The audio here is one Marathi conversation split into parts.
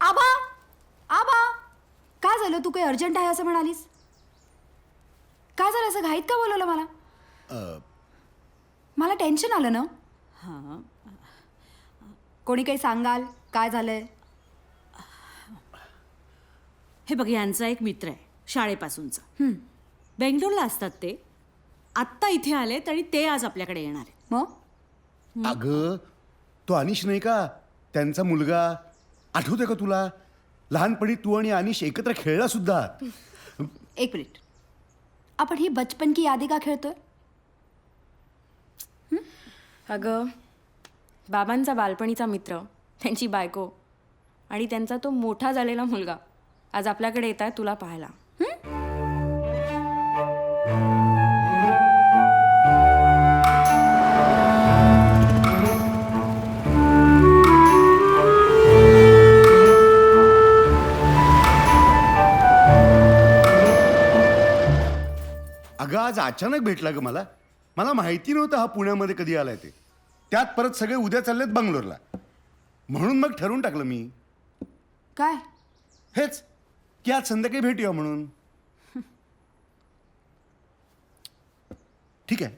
आबा! आबा! काय झालं? तू काही अर्जंट आहे असं म्हणालीस? काय झालं? असं घाईत का बोलवलं मला? अ, मला टेन्शन आलं ना? हां. कोणी काही सांगाल? काय झालंय? हे बघ यांचा एक मित्र आहे शाळेपासूनचा. बेंगलोरला असतात ते. आत्ता इथे आलेत आणि ते आज आपल्याकडे येणार आहेत. मग? अगं तो अनिश नाही का? त्यांचा मुलगा? आठवतोय का तुला? लहानपणी तू आणि अनिश एकत्र खेळला सुद्धा. एक मिनिट. आपण ही बचपन की यादी का खेळतोय? अगं बाबांचा बालपणीचा मित्र त्यांची बायको आणि त्यांचा तो मोठा झालेला मुलगा आज आपल्याकडे येत आहे तुला पाहायला. अगं आज अचानक भेटला ग मला. मला माहिती नव्हतं हा पुण्यामध्ये कधी आलाय ते. त्यात परत सगळे उद्या चाललेत बंगलोरला. म्हणून मग ठरवून टाकलं मी. काय? हेच की आज संध्याकाळी भेटूया म्हणून. ठीक आहे.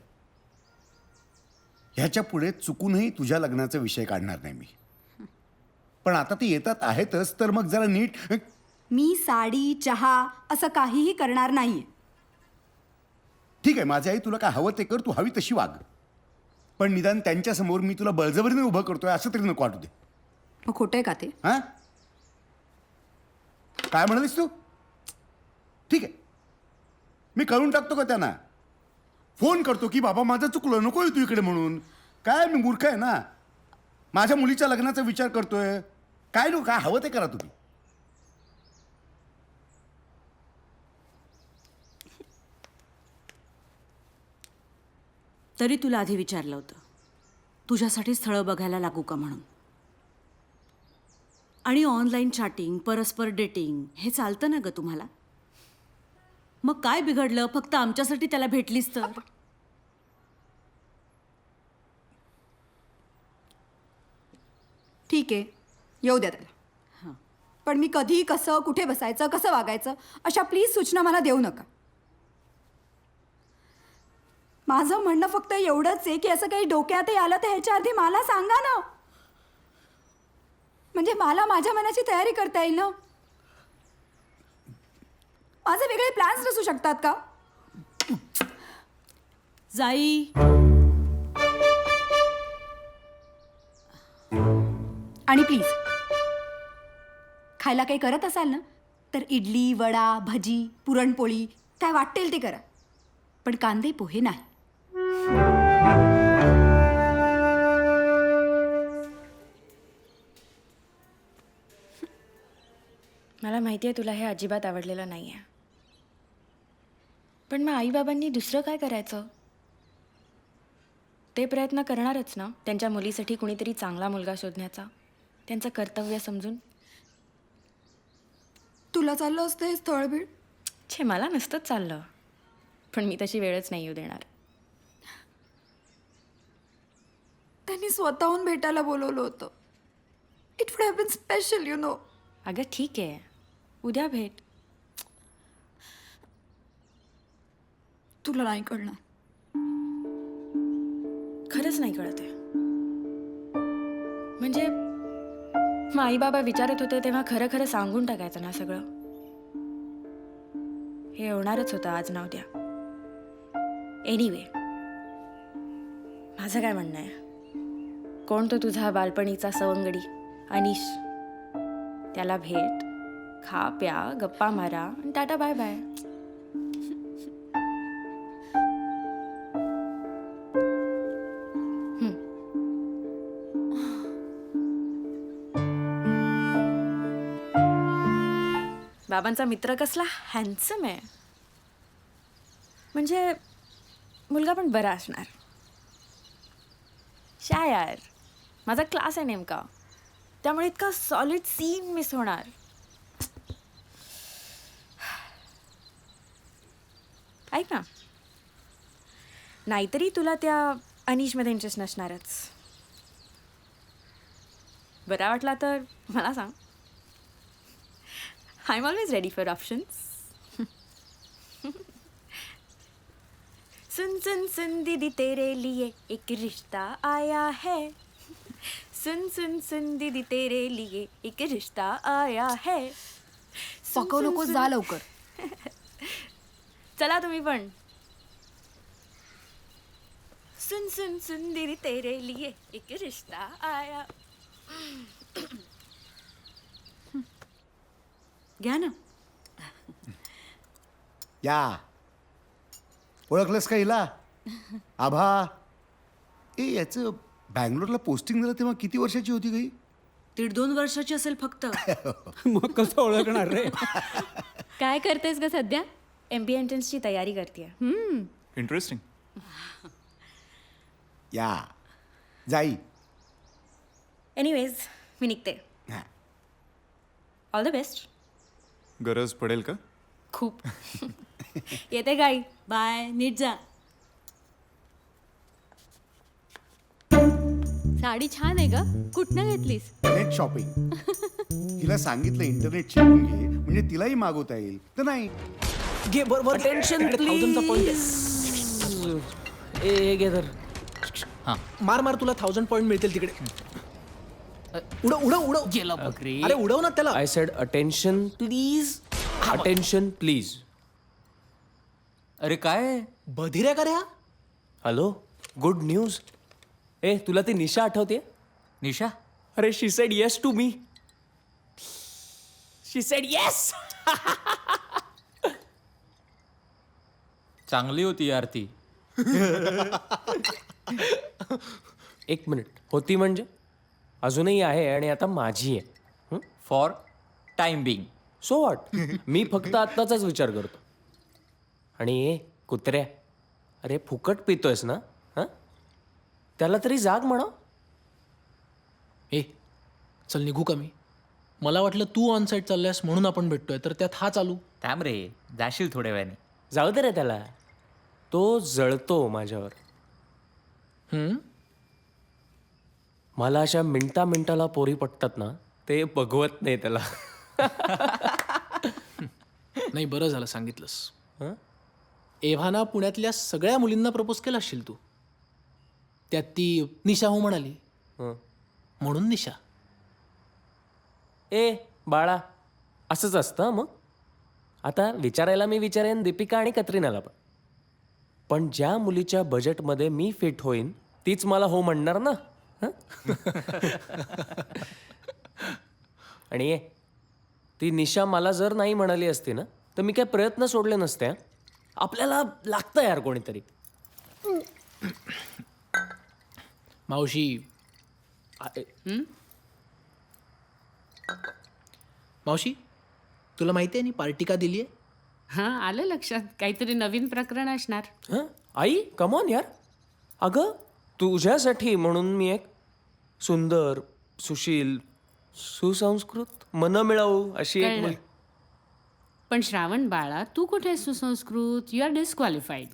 ह्याच्या पुढे चुकूनही तुझ्या लग्नाचा विषय काढणार नाही मी. पण आता ते येतात आहेतच तर मग जरा नीट मी साडी चहा असं काहीही करणार नाहीये. ठीक आहे माझी आई तुला काय हवं ते कर तू हवी तशी वाग. पण निदान त्यांच्यासमोर मी तुला बळजबरीने उभं करतोय असं तरी नको वाटू दे. मग खोटं आहे का ते? हा? काय म्हणालीस तू? ठीक आहे. मी करून टाकतो का त्यांना? फोन करतो की बाबा माझं चुकलं नको तू इकडे म्हणून. काय मी मूर्ख आहे ना? माझ्या मुलीच्या लग्नाचा विचार करतोय. काय नको काय हवं ते करा तुम्ही. तरी तुला आधी विचारलं होतं. तुझ्यासाठी स्थळं बघायला लागू का म्हणून? आणि ऑनलाईन चॅटिंग परस्पर डेटिंग हे चालतं ना ग तुम्हाला? मग काय बिघडलं? फक्त आमच्यासाठी त्याला भेटलीस तर? ठीक आहे. येऊ द्या त्याला. पण मी कधी कसं कुठे बसायचं कसं वागायचं अशा प्लीज सूचना मला देऊ नका. माझं म्हणणं फक्त एवढंच आहे की असं काही डोक्यातही आलं तर ह्याच्या आधी मला सांगा ना. म्हणजे मला माझ्या मनाची तयारी करता येईल ना? माझे वेगळे प्लॅन्स नसू शकतात का? जाई. आणि प्लीज खायला काही करत असाल ना? तर इडली वडा भजी पुरणपोळी काय वाटेल ते करा. पण कांदे पोहे नाही. मला माहिती आहे तुला हे अजिबात आवडलेलं नाही आहे पण मग आईबाबांनी दुसरं काय करायचं? ते प्रयत्न करणारच ना त्यांच्या मुलीसाठी कुणीतरी चांगला मुलगा शोधण्याचा त्यांचं कर्तव्य समजून? तुला चाललं असतं हे स्थळबीड छे मला नसतंच चाललं. पण मी तशी वेळच नाही येऊ देणार. त्यांनी स्वतःहून भेटायला बोलवलं होतं. It would have been special you know अगं ठीक आहे. उद्या भेट. तुला नाही कळणार. खरंच नाही कळत आहे. म्हणजे मग आई बाबा विचारत होते तेव्हा खरं खरं सांगून टाकायचं ना सगळं. हे होणारच होतं आज ना उद्या. एनिवे माझं काय म्हणणं आहे? कोण तो तुझा बालपणीचा सवंगडी? अनिश. त्याला भेट. खा प्या गप्पा मारा आणि टाटा बाय बाय. बाबांचा मित्र कसला? हॅन्सम आहे. म्हणजे मुलगा पण बरा असणार. शा यार माझा क्लास आहे नेमका. त्यामुळे इतका सॉलिड सीन मिस होणार. ऐक ना. नाहीतरी तुला त्या अनिशमध्ये इंटरेस्ट नसणारच. बरा वाटला तर मला सांग. I am always ready for options सुन सुन सुन दीदी तेरे लिए एक रिश्ता आया है. सुन सुन सुन दीदी तेरे लिए एक रिश्ता आया है। सुन, पकव सुन, नको सुन. जा लवकर. चला तुम्ही पण. सुन सुन सुन दीदी तेरे लिए एक रिश्ता आया. घ्या ना. या. ओळखलंस का हिला? आभा. ए याचं बँगलोरला पोस्टिंग झालं तेव्हा किती वर्षाची होती गई? दीड दोन वर्षाची असेल फक्त. मग कसं ओळखणार रे? काय करतेस ग सध्या? एम बी एंट्रन्सची तयारी करते इंटरेस्टिंग या. जाई. एनिवेज मी निघते. हा. ऑल द बेस्ट गरज पडेल का? खूप. येते गाई. बाय नीट जा. साडी छान आहे ग. कुठनं घेतलीस? नेट शॉपिंग हिला सांगितलं इंटरनेट शिकून घे म्हणजे तिलाही मागवता येईल. तर नाही. घे बरोबर टेन्शन ए घे तर मार मार तुला थाउजंड पॉईंट मिळतील तिकडे. उडव उडव उडव. गेला बकरी. अरे उडव ना त्याला. I said attention please attention please अरे काय? बधीर आहे का रे हा? हॅलो गुड न्यूज ए तुला ती निशा आठवते निशा? अरे she said yes to me she said yes चांगली होती यार ती. एक मिनिट. होती म्हणजे? अजूनही आहे आणि आता माझी आहे. For time being so what मी फक्त आत्ताचाच विचार करतो. आणि ए कुत्र्या. अरे फुकट पितोयस ना? त्याला तरी जाग म्हणा. ए चल निघू का मी? मला वाटलं तू ऑन साईड चालल्यास म्हणून आपण भेटतोय तर त्यात हा चालू. थांब रे जाशील थोड्या वेळाने. जाऊ दे रे त्याला. तो जळतो माझ्यावर. हम्म? मला अशा मिनटा मिनटाला पोरी पटतात ना ते बघवत नाही त्याला. नाही बरं झालं सांगितलंस. हं? एव्हाना पुण्यातल्या सगळ्या मुलींना प्रपोज केला असशील तू. त्यात ती निशा हो म्हणाली हं. म्हणून निशा ए बाळा असंच असतं हं मग आता विचारायला मी विचारेन दीपिका आणि कत्रिनाला पण पण ज्या मुलीच्या बजेटमध्ये मी फिट होईन तीच मला हो म्हणणार ना हं? आणि ए ती निशा मला जर नाही म्हणाली असती ना तर मी काय प्रयत्न सोडले नसते हं? आपल्याला लागतं यार कोणीतरी मावशी ए, मावशी तुला माहिती आहे नी पार्टी का दिली आहे? हां आलं लक्षात. काहीतरी नवीन प्रकरण असणार. हं? आई कमॉन यार. अगं तुझ्यासाठी म्हणून मी एक सुंदर सुशील सुसंस्कृत मन मिळवू अशी एक कळलं. मुल- पण श्रावण बाळा तू कुठे सुसंस्कृत? You R disqualified